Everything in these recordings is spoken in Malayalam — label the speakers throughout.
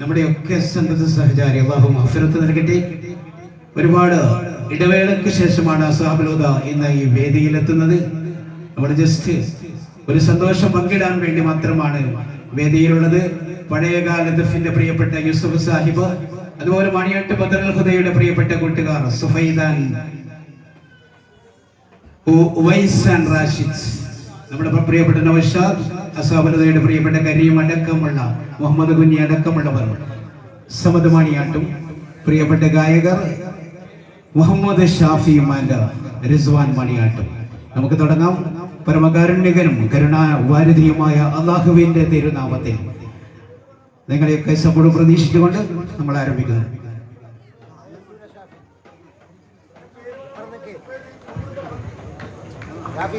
Speaker 1: നമ്മുടെയൊക്കെ സന്തത സഹചാരി അള്ളാഹു മഹഫിറത്ത് നൽകട്ടെ. ഒരുപാട് ഇടവേളയ്ക്ക് ശേഷമാണ് അസാബുലോദ ഇന്ന് ഈ വേദിയിലെത്തുന്നത്. നമ്മൾ ജസ്റ്റ് ഒരു സന്തോഷം പങ്കിടാൻ വേണ്ടി മാത്രമാണ് വേദിയിലുള്ളത്. പഴയകാല ദഫിന്റെ പ്രിയപ്പെട്ട യൂസഫ് സാഹിബ് അതുപോലെ മണിയാട്ട് ബദർ ഹുദയുടെ പ്രിയപ്പെട്ട കൂട്ടുകാർ സുഫൈദാൻ ഉവൈസ് ആൻഡ് റാഷിദ് നമ്മുടെ പ്രിയപ്പെട്ട നൗഷാദ് അസാബലതയുടെ പ്രിയപ്പെട്ട കരിയും അടക്കമുള്ള മുഹമ്മദ് കുഞ്ഞി അടക്കമുള്ളവർ സമത് മണിയാട്ടും പ്രിയപ്പെട്ട ഗായകർ മുഹമ്മദ് ഷാഫി മാൻഡ റിസ്വാൻ മണിയാട്ടും. നമുക്ക് തുടങ്ങാം. പരമകാരുണ്യകനും കരുണാവാരിധിയുമായ അള്ളാഹുവിന്റെ തിരുനാമത്തിൽ. നിങ്ങളെയൊക്കെ സപ്പോർട്ട് പ്രതീക്ഷിച്ചുകൊണ്ട് നമ്മൾ ആരംഭിക്കുന്നു. Shafi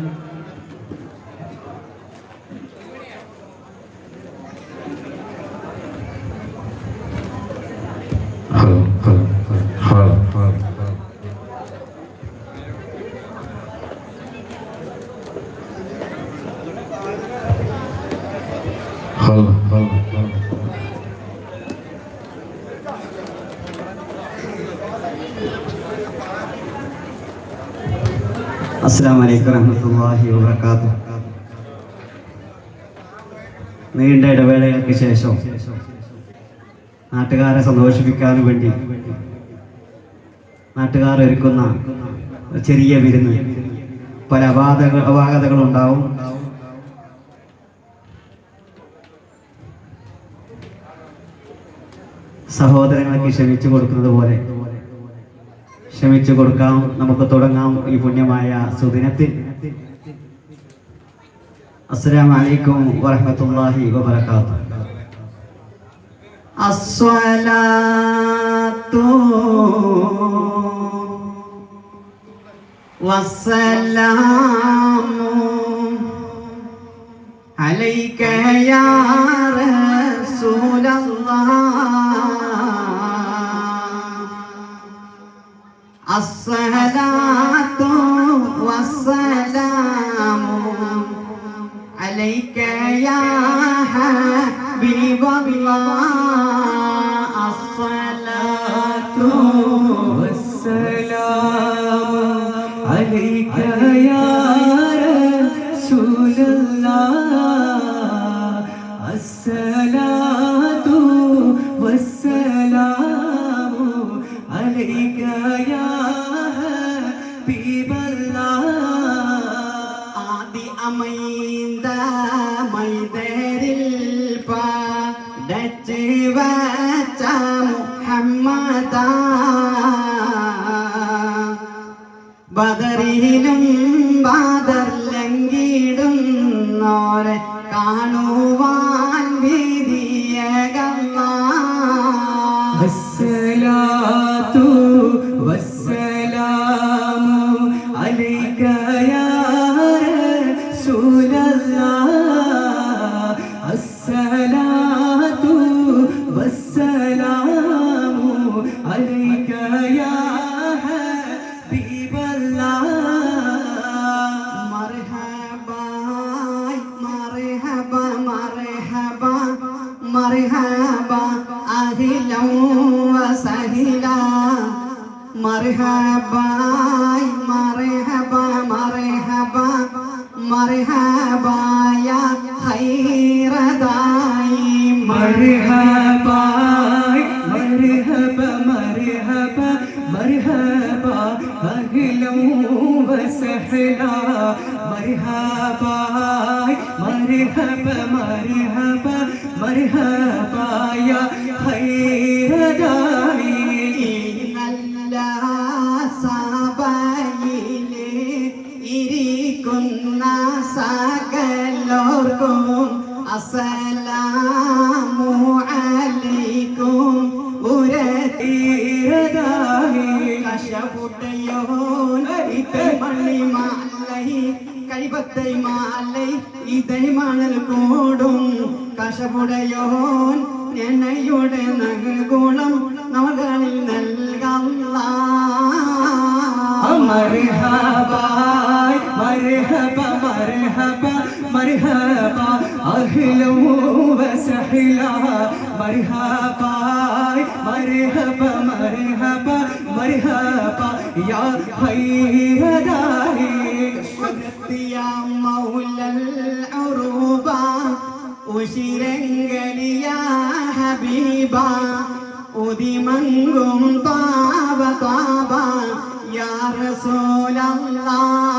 Speaker 2: നീണ്ട ഇടവേളകൾക്ക് ശേഷം നാട്ടുകാരെ സന്തോഷിപ്പിക്കാൻ വേണ്ടി നാട്ടുകാർ ഒരുക്കുന്ന ചെറിയ വിരുന്ന്. പല അപാധകൾ അപാകതകളുണ്ടാവും. സഹോദരങ്ങൾക്ക് ക്ഷമിച്ചു കൊടുക്കുന്നത് പോലെ ക്ഷമിച്ചു കൊടുക്കാം. നമുക്ക് തുടങ്ങാം ഈ പുണ്യമായ സുദിനത്തിൽ. അസ്സലാമു അലൈക്കും വറഹ്മത്തുള്ളാഹി വബറകാതുഹു. അസ്സലാത്തു വസ്സലാമു അലൈക യാ റസൂലല്ലാഹ് അസ്സലാത്തു വസ്സലാമു അലൈക യാ റസൂലല്ലാഹ് അസ്സലാത്തു വസ്സലാമു അലൈക യാ മർഹബ മർഹബ മർഹബ. مرحبا مرحبا مرحبا مرحبا أهلا وسهلا مرحبا مرحبا مرحبا مرحبا يا خير داي مرحبا مرحبا مرحبا مرحبا أهلا وسهلا مرحبا مرحبا مرحبا مرحبا يا ഭൈരരായി നല്ല സഭയിലെ ഇരിക്കുന്ന സകലോർക്കും അസലാമു അലൈക്കും. ഉരതീരതായി കശപുട്ടയോ മണ്ണി മാലൈ കഴിവത്തൈ മാലൈ ഇതൈ മണൽ കൂടും. കശപുടയോൻ എണ്ണയുടെ നകുളം നമ്മളിൽ നൽകാം. മൗലൽ ഉശിരങ്കലിയാ ഹബീബ ഉദിമങ്കും താവ യാ റസൂലല്ലാഹ്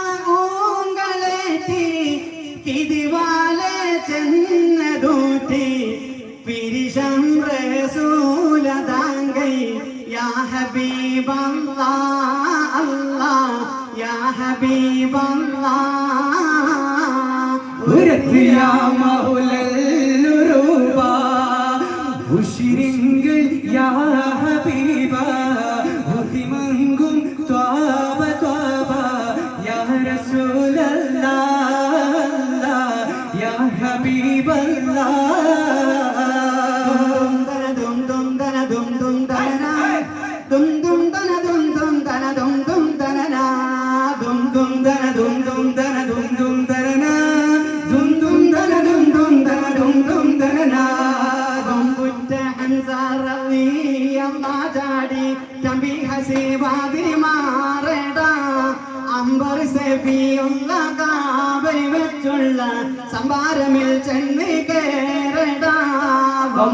Speaker 2: കവിതാഹാരൂങ്ങളെ തിരുവാലെ ചെന്നതൂറ്റി പിരിശം റസൂലതാങ്കൈ യാ ഹബീബല്ലാ അല്ലാ യാ ഹബീബല്ലാ ഉരത്തിയാമോ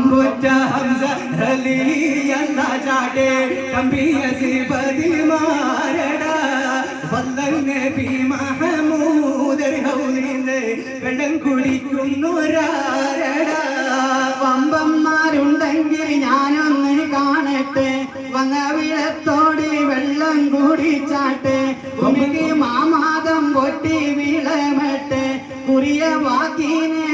Speaker 3: അമ്പുറ്റ ഹംസ എന്ന ചാടേ തമ്പിയ സിപതി മാരട. വന്നെ പി മഹമൂദർ ഹൗലിന്ന് വെള്ളം കുടിക്കുന്നൊരാരട.
Speaker 2: പമ്പന്മാരുണ്ടെങ്കിൽ ഞാനൊന്ന് കാണട്ടെ വന്ന വിളത്തോടി വെള്ളം കൂടിച്ചാട്ടെ ഉമിക്ക് മാമാതം പൊട്ടി വിളമട്ടെ കുറിയ വാക്കിനെ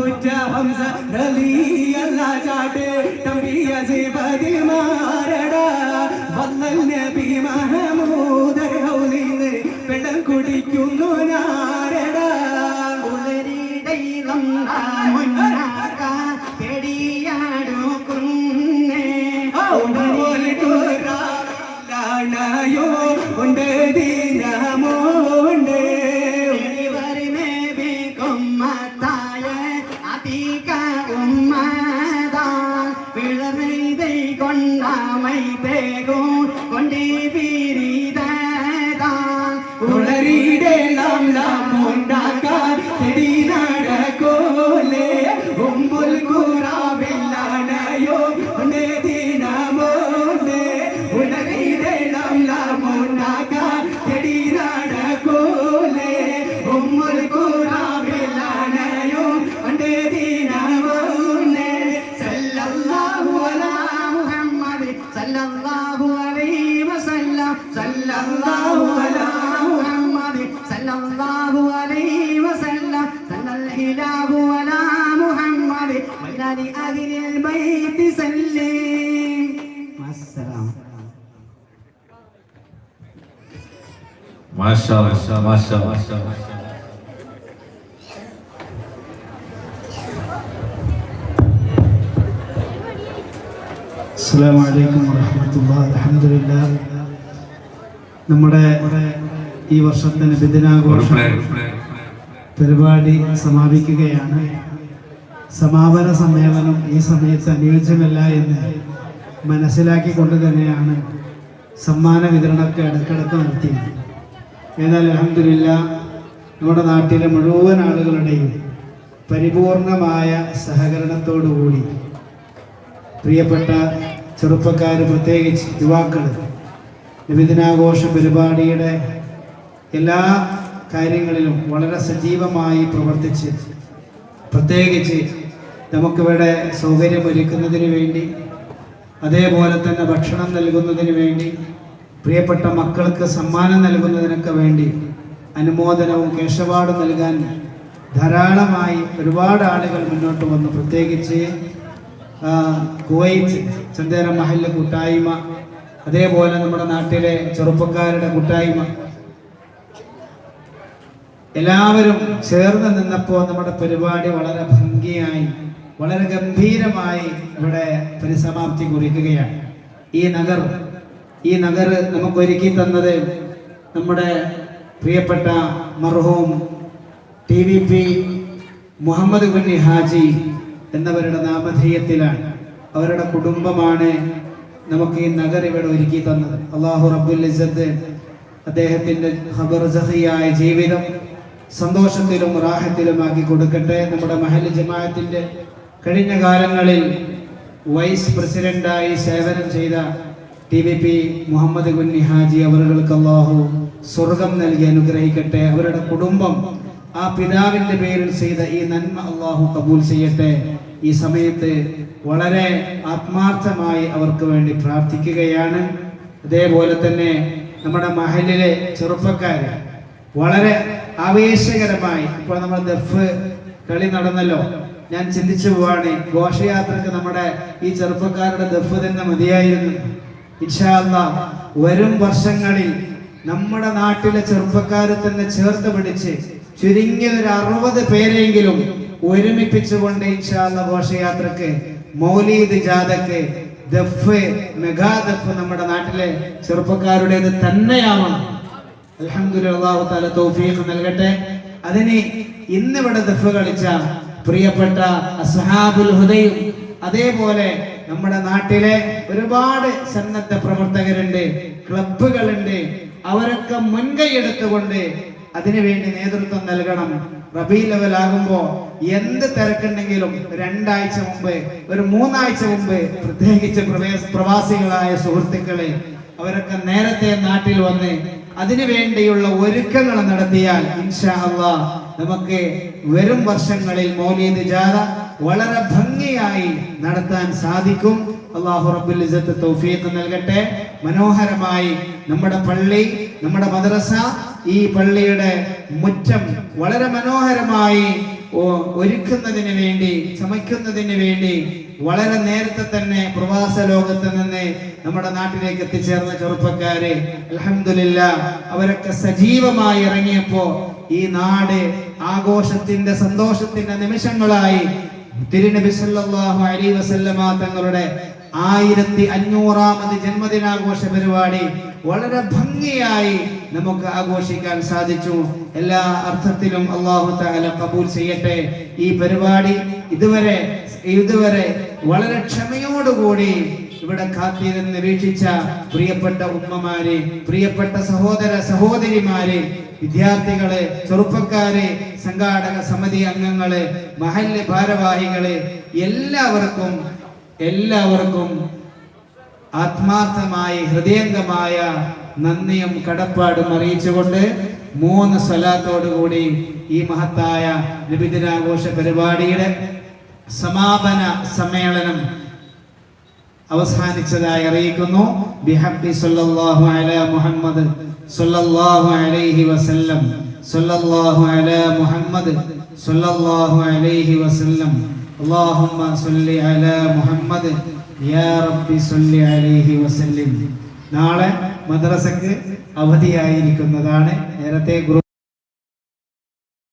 Speaker 3: বইটা
Speaker 2: হামজা গলি আল্লাহ জাটে ما صلى الله على محمد صلى الله عليه وسلم صلى على محمد ما شاء الله ما
Speaker 4: شاء الله السلام عليكم
Speaker 1: ورحمة الله. الحمد لله. നമ്മുടെ ഈ വർഷത്തെ നബിദിനാഘോഷം പരിപാടി സമാപിക്കുകയാണ്. സമാപന സമ്മേളനം ഈ സമയത്ത് അനുയോജ്യമല്ല എന്ന് മനസ്സിലാക്കിക്കൊണ്ട് തന്നെയാണ് സമ്മാന വിതരണമൊക്കെ ഇടക്കിടക്ക് നടത്തിയത്. എന്നാൽ അലഹമില്ല നമ്മുടെ നാട്ടിലെ മുഴുവൻ ആളുകളുടെയും പരിപൂർണമായ സഹകരണത്തോടുകൂടി പ്രിയപ്പെട്ട ചെറുപ്പക്കാർ പ്രത്യേകിച്ച് യുവാക്കൾ നബിദിനാഘോഷ പരിപാടിയുടെ എല്ലാ കാര്യങ്ങളിലും വളരെ സജീവമായി പ്രവർത്തിച്ച് പ്രത്യേകിച്ച് നമുക്കിവിടെ സൗകര്യമൊരുക്കുന്നതിന് വേണ്ടി അതേപോലെ തന്നെ ഭക്ഷണം നൽകുന്നതിന് വേണ്ടി പ്രിയപ്പെട്ട മക്കൾക്ക് സമ്മാനം നൽകുന്നതിനൊക്കെ വേണ്ടി അനുമോദനവും കേശപാടും നൽകാൻ ധാരാളമായി ഒരുപാട് ആളുകൾ മുന്നോട്ട് വന്നു. പ്രത്യേകിച്ച് കുവൈറ്റ് ചന്ദേര മഹല്ല കൂട്ടായ്മ അതേപോലെ നമ്മുടെ നാട്ടിലെ ചെറുപ്പക്കാരുടെ കൂട്ടായ്മ. എല്ലാവരും ചേർന്ന് നിന്നപ്പോൾ നമ്മുടെ പരിപാടി വളരെ ഭംഗിയായി വളരെ ഗംഭീരമായി ഇവിടെ പരിസമാപ്തി കുറിക്കുകയാണ്. ഈ നഗർ ഈ നഗർ നമുക്ക് ഒരുക്കി തന്നത് നമ്മുടെ പ്രിയപ്പെട്ട മർഹൂം T V P Muhammad Kunhi Haji എന്നവരുടെ നാമധേയത്തിലാണ്. അവരുടെ കുടുംബമാണ് നമുക്ക് ഈ നഗർ ഇവിടെ ഒരുക്കി തന്നത്. അള്ളാഹു റബ്ബുൽ അദ്ദേഹത്തിന്റെ അദ്ദേഹത്തിന്റെ ഖബർസഹിയായ ജീവിതം സന്തോഷത്തിലും റാഹത്തിലുമാക്കി കൊടുക്കട്ടെ. നമ്മുടെ മഹൽ ജമാഅത്തിന്റെ കഴിഞ്ഞ കാലങ്ങളിൽ വൈസ് പ്രസിഡന്റായി സേവനം ചെയ്ത T V P Muhammad Kunhi Haji അവർക്ക് അള്ളാഹു സ്വർഗം നൽകി അനുഗ്രഹിക്കട്ടെ. അവരുടെ കുടുംബം ആ പിതാവിന്റെ പേരിൽ ചെയ്ത ഈ നന്മ അള്ളാഹു കബൂൽ ചെയ്യട്ടെ. ഈ സമയത്ത് വളരെ ആത്മാർത്ഥമായി അവർക്ക് വേണ്ടി പ്രാർത്ഥിക്കുകയാണ്. അതേപോലെ തന്നെ നമ്മുടെ മഹലിലെ ചെറുപ്പക്കാര് വളരെ ആവേശകരമായി ഇപ്പോൾ നമ്മൾ ദഫ് കളി നടന്നല്ലോ ഞാൻ ചിന്തിച്ചു പോവാണ് ഘോഷയാത്രക്ക് നമ്മുടെ ഈ ചെറുപ്പക്കാരുടെ ദഫ് തന്നെ മതിയായിരുന്നു. ഇൻഷാ അല്ലാ വരും വർഷങ്ങളിൽ നമ്മുടെ നാട്ടിലെ ചെറുപ്പക്കാരെ തന്നെ ചേർത്ത് പിടിച്ച് ചുരുങ്ങിയ ഒരു അറുപത് പേരെങ്കിലും ഒരുമിപ്പിച്ചുകൊണ്ട് ഇൻഷാ അല്ലാ ഘോഷയാത്രക്ക് മൗലീദ് ജാഥക്ക് ദഫ് മെഗാ ദഫ് നമ്മുടെ നാട്ടിലെ ചെറുപ്പക്കാരുടേത് തന്നെയാവണം. അലഹമുല്ലാഹു തആല തൗഫീഖ് നൽകട്ടെ. അതിന് ഇന്നിവിടെ ദഫ് കളിച്ച പ്രിയപ്പെട്ട അസ്ഹാബുൽ ഹുദയും അതേപോലെ നമ്മുടെ നാട്ടിലെ ഒരുപാട് സന്നദ്ധ പ്രവർത്തകരുണ്ട് ക്ലബുകളുണ്ട് അവരൊക്കെ മുൻകൈ എടുത്തുകൊണ്ട് അതിനുവേണ്ടി നേതൃത്വം നൽകണം. റബി ലെവൽ ആകുമ്പോ എന്ത് തിരക്കുണ്ടെങ്കിലും രണ്ടാഴ്ച മുമ്പ് ഒരു മൂന്നാഴ്ച മുമ്പ് പ്രത്യേകിച്ച് പ്രവേ- പ്രവാസികളായ സുഹൃത്തുക്കളെ അവരൊക്കെ നേരത്തെ നാട്ടിൽ വന്ന് അതിനുവേണ്ടിയുള്ള ഒരുക്കങ്ങൾ നടത്തിയാൽ ഇൻഷാ അള്ളാ നമുക്ക് വരും വർഷങ്ങളിൽ മൗലീദ് ജാഥ വളരെ ഭംഗിയായി നടത്താൻ സാധിക്കും. അള്ളാഹു റബ്ബുൽ ഇസത്ത് തൗഫീഖ് നൽകട്ടെ. മനോഹരമായി നമ്മുടെ പള്ളി നമ്മുടെ മദ്രസ ഈ പള്ളിയുടെ മുറ്റം വളരെ മനോഹരമായി ഒരുക്കുന്നതിന് വേണ്ടി ചമയ്ക്കുന്നതിന് വേണ്ടി വളരെ നേരത്തെ തന്നെ പ്രവാസ ലോകത്ത് നിന്ന് നമ്മുടെ നാട്ടിലേക്ക് എത്തിച്ചേർന്ന ചെറുപ്പക്കാര് അലഹമില്ല അവരൊക്കെ സജീവമായി ഇറങ്ങിയപ്പോ ഈ നാട് ആഘോഷത്തിന്റെ സന്തോഷത്തിന്റെ നിമിഷങ്ങളായി തിരുനബി സല്ലല്ലാഹു അലൈഹി വസല്ലമ തങ്ങളുടെ ആയിരത്തി അഞ്ഞൂറാമത് ജന്മദിനാഘോഷ പരിപാടി വളരെ ഭംഗിയായി നമുക്ക് ആഘോഷിക്കാൻ സാധിച്ചു. എല്ലാ അർത്ഥത്തിലും അള്ളാഹു തആല കബൂൽ ചെയ്യട്ടെ. ഈ പരിപാടി ഇതുവരെ ഇതുവരെ വളരെ ക്ഷമയോടുകൂടി ഇവിടെ കാത്തിരുന്ന് വീക്ഷിച്ച പ്രിയപ്പെട്ട ഉമ്മമാരെ പ്രിയപ്പെട്ട സഹോദര സഹോദരിമാര് വിദ്യാർത്ഥികൾ ചെറുപ്പക്കാരെ സംഘാടക സമിതി അംഗങ്ങളെ മഹല്ല് ഭാരവാഹികളെ എല്ലാവർക്കും എല്ലാവർക്കും ആത്മാർത്ഥമായി ഹൃദയംഗമായ നന്ദിയും കടപ്പാടും അറിയിച്ചുകൊണ്ട് മൂന്ന് സ്വലാത്തോടുകൂടി ഈ മഹത്തായ ലഭിദിനാഘോഷ പരിപാടിയുടെ സമാപന സമ്മേളനം അവസാനിച്ചതായി അറിയിക്കുന്നു. ബിഹബ്ബി സല്ലല്ലാഹു അലാ മുഹമ്മദ് സല്ലല്ലാഹു അലൈഹി വസല്ലം സല്ലല്ലാഹു അലാ മുഹമ്മദ് സല്ലല്ലാഹു അലൈഹി വസല്ലം اللهم صل على മുഹമ്മദ് യാ റബ്ബി صل അലൈഹി വസല്ലം നാളെ മദ്രസക്ക് അവധിയായിരിക്കുന്നതാണ് നേരത്തെ ഗ്രൂപ്പ്